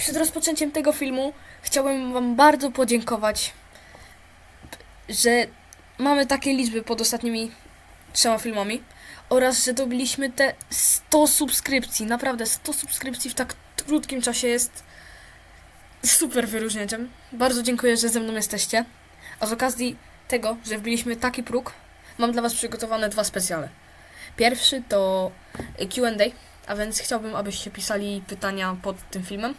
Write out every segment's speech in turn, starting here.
Przed rozpoczęciem tego filmu chciałbym Wam bardzo podziękować, że mamy takie liczby pod ostatnimi trzema filmami oraz że dobiliśmy te 100 subskrypcji. Naprawdę 100 subskrypcji w tak krótkim czasie jest super wyróżnieniem. Bardzo dziękuję, że ze mną jesteście. A z okazji tego, że wbiliśmy taki próg, mam dla Was przygotowane dwa specjale. Pierwszy to Q&A, a więc chciałbym, abyście pisali pytania pod tym filmem.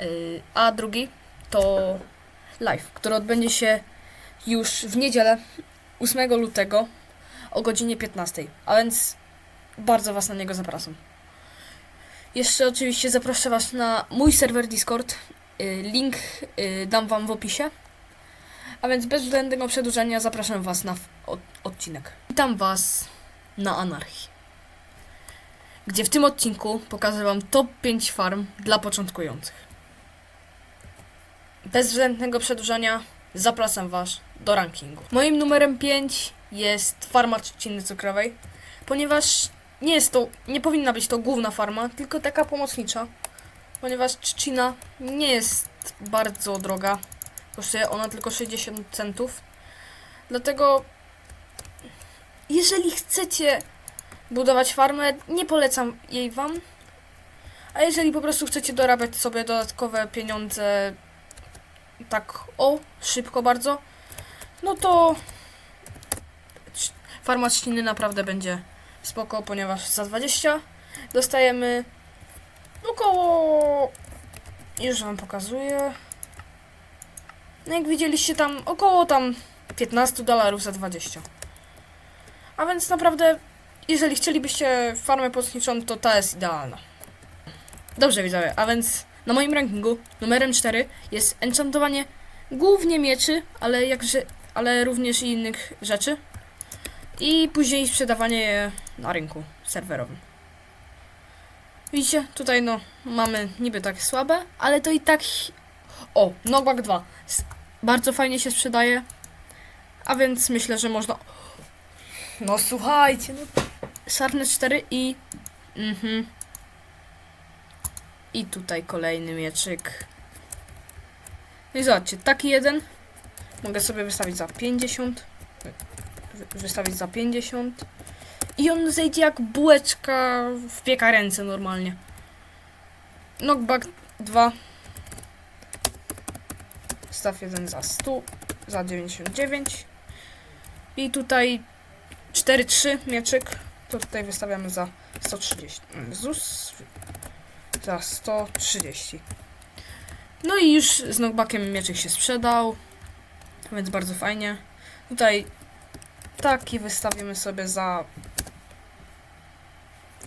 Yy, A drugi to live, który odbędzie się już w niedzielę 8 lutego o godzinie 15. A więc bardzo Was na niego zapraszam. Jeszcze oczywiście zaproszę Was na mój serwer Discord. Yy, Link yy, dam Wam w opisie. A więc bez zbędnego przedłużenia zapraszam Was na odcinek. Witam Was na Anarchii, gdzie w tym odcinku pokażę Wam top 5 farm dla początkujących. Bez zbędnego przedłużania zapraszam Was do rankingu. Moim numerem 5 jest farma trzciny cukrowej, ponieważ nie jest to, nie powinna być to główna farma, tylko taka pomocnicza, ponieważ trzcina nie jest bardzo droga, kosztuje ona tylko 60 centów, dlatego jeżeli chcecie budować farmę, nie polecam jej Wam, a jeżeli po prostu chcecie dorabiać sobie dodatkowe pieniądze tak o, szybko bardzo, no to farma trzciny naprawdę będzie spoko, ponieważ za 20 dostajemy około już wam pokazuję. No jak widzieliście tam około tam 15 dolarów za 20 a więc naprawdę jeżeli chcielibyście farmę pomocniczą to ta jest idealna. Dobrze widzowie, a więc na moim rankingu numerem 4 jest enchantowanie głównie mieczy, ale jakże, ale również i innych rzeczy. I później sprzedawanie je na rynku serwerowym. Widzicie, tutaj no mamy niby takie słabe, ale to i tak... O, Knockback 2. S- Bardzo fajnie się sprzedaje. A więc myślę, że można... No słuchajcie, no... Sharpness 4 i... Mhm. I tutaj kolejny mieczyk. No i zobaczcie, taki jeden mogę sobie wystawić za 50. Wy- Wystawić za 50. I on zejdzie jak bułeczka w piekarence normalnie. Knockback 2. Staw 1 za 100, za 99. I tutaj 4-3 mieczyk. To tutaj wystawiamy za 130. Mm, ZUS za 130. No i już z knockbackiem mieczyk się sprzedał, więc bardzo fajnie. Tutaj taki wystawimy sobie za...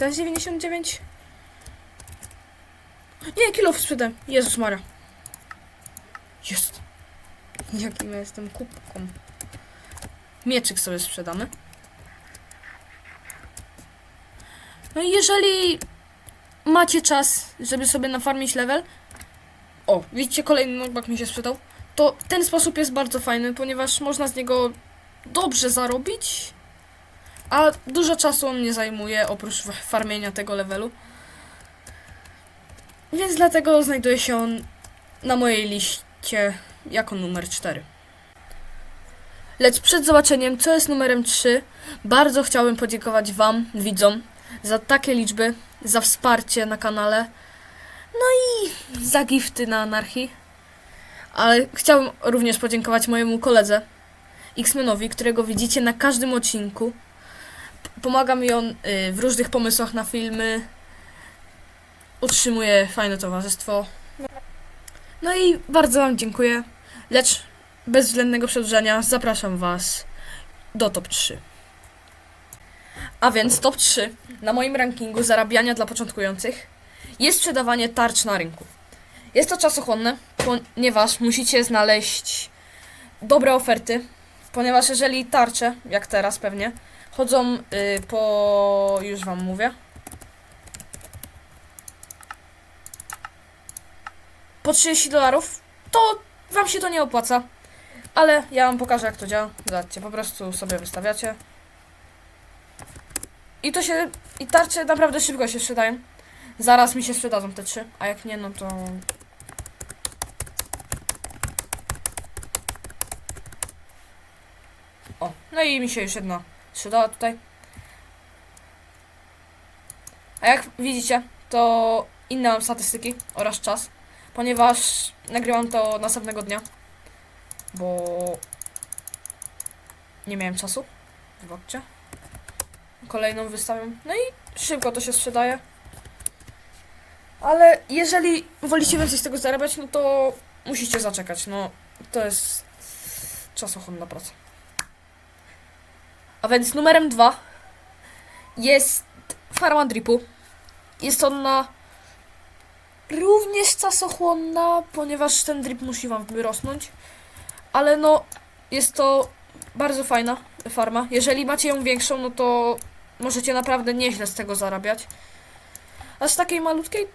Jest 99? Nie, kilo sprzedam. Jezus Maria. Jest. Jakim ja jestem kubką. Mieczyk sobie sprzedamy. No i jeżeli macie czas, żeby sobie nafarmić level, o, widzicie, kolejny knockback mi się sprzedał. To ten sposób jest bardzo fajny, ponieważ można z niego dobrze zarobić, a dużo czasu on nie zajmuje, oprócz farmienia tego levelu. Więc dlatego znajduje się on na mojej liście jako numer 4. Lecz przed zobaczeniem, co jest numerem 3, bardzo chciałbym podziękować Wam, widzom, za takie liczby, za wsparcie na kanale za gifty na anarchii. Ale chciałbym również podziękować mojemu koledze X-Menowi, którego widzicie na każdym odcinku. Pomaga mi on y, w różnych pomysłach na filmy. Utrzymuje fajne towarzystwo. No i bardzo Wam dziękuję. Lecz bez względnego przedłużenia zapraszam Was do top 3. A więc top 3 na moim rankingu zarabiania dla początkujących jest sprzedawanie tarcz na rynku. Jest to czasochłonne, ponieważ musicie znaleźć dobre oferty, ponieważ jeżeli tarcze, jak teraz pewnie, chodzą y, po... już wam mówię. Po 30 dolarów, to wam się to nie opłaca. Ale ja wam pokażę jak to działa. Zobaczcie, po prostu sobie wystawiacie. I to się... I tarcze naprawdę szybko się sprzedają. Zaraz mi się sprzedadzą te trzy, a jak nie, no to... O, no i mi się już jedna sprzedała tutaj. A jak widzicie, to inne mam statystyki oraz czas, ponieważ nagrywam to następnego dnia, bo nie miałem czasu. Zobaczcie. Kolejną wystawiam. No i szybko to się sprzedaje. Ale jeżeli wolicie więcej z tego zarabiać, no to musicie zaczekać. No, to jest czasochłonna praca. A więc numerem dwa jest farma dripu. Jest ona również czasochłonna, ponieważ ten drip musi wam wyrosnąć. Ale no, jest to bardzo fajna farma. Jeżeli macie ją większą, no to możecie naprawdę nieźle z tego zarabiać. A z takiej malutkiej,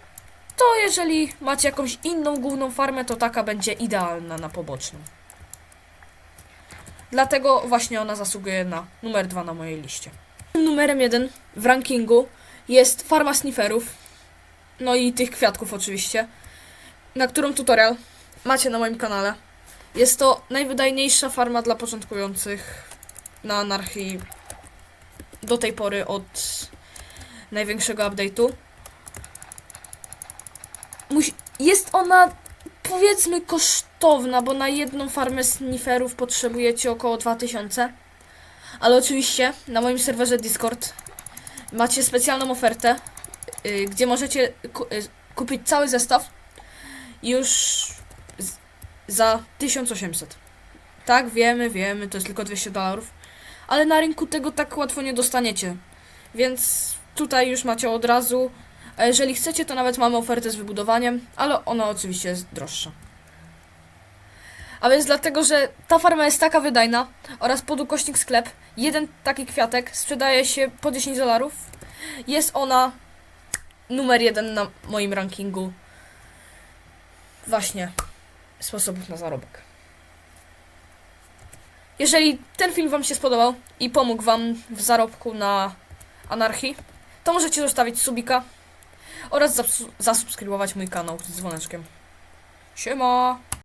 to jeżeli macie jakąś inną główną farmę, to taka będzie idealna na poboczną. Dlatego właśnie ona zasługuje na numer dwa na mojej liście. Numerem jeden w rankingu jest farma snifferów. No i tych kwiatków oczywiście. Na którą tutorial macie na moim kanale. Jest to najwydajniejsza farma dla początkujących na anarchii do tej pory od największego update'u. Jest ona powiedzmy kosztowna, bo na jedną farmę snifferów potrzebujecie około 2000. Ale oczywiście na moim serwerze Discord macie specjalną ofertę, y, gdzie możecie ku y, kupić cały zestaw już za 1800. Tak, wiemy, wiemy, to jest tylko 200 dolarów, ale na rynku tego tak łatwo nie dostaniecie. Więc tutaj już macie od razu. A jeżeli chcecie, to nawet mamy ofertę z wybudowaniem, ale ona oczywiście jest droższa. A więc dlatego, że ta farma jest taka wydajna oraz podukośnik sklep, jeden taki kwiatek sprzedaje się po 10 dolarów. Jest ona numer jeden na moim rankingu. Właśnie sposobów na zarobek. Jeżeli ten film Wam się spodobał i pomógł Wam w zarobku na anarchii, to możecie zostawić subika oraz zasu- zasubskrybować mój kanał z dzwoneczkiem. Siema!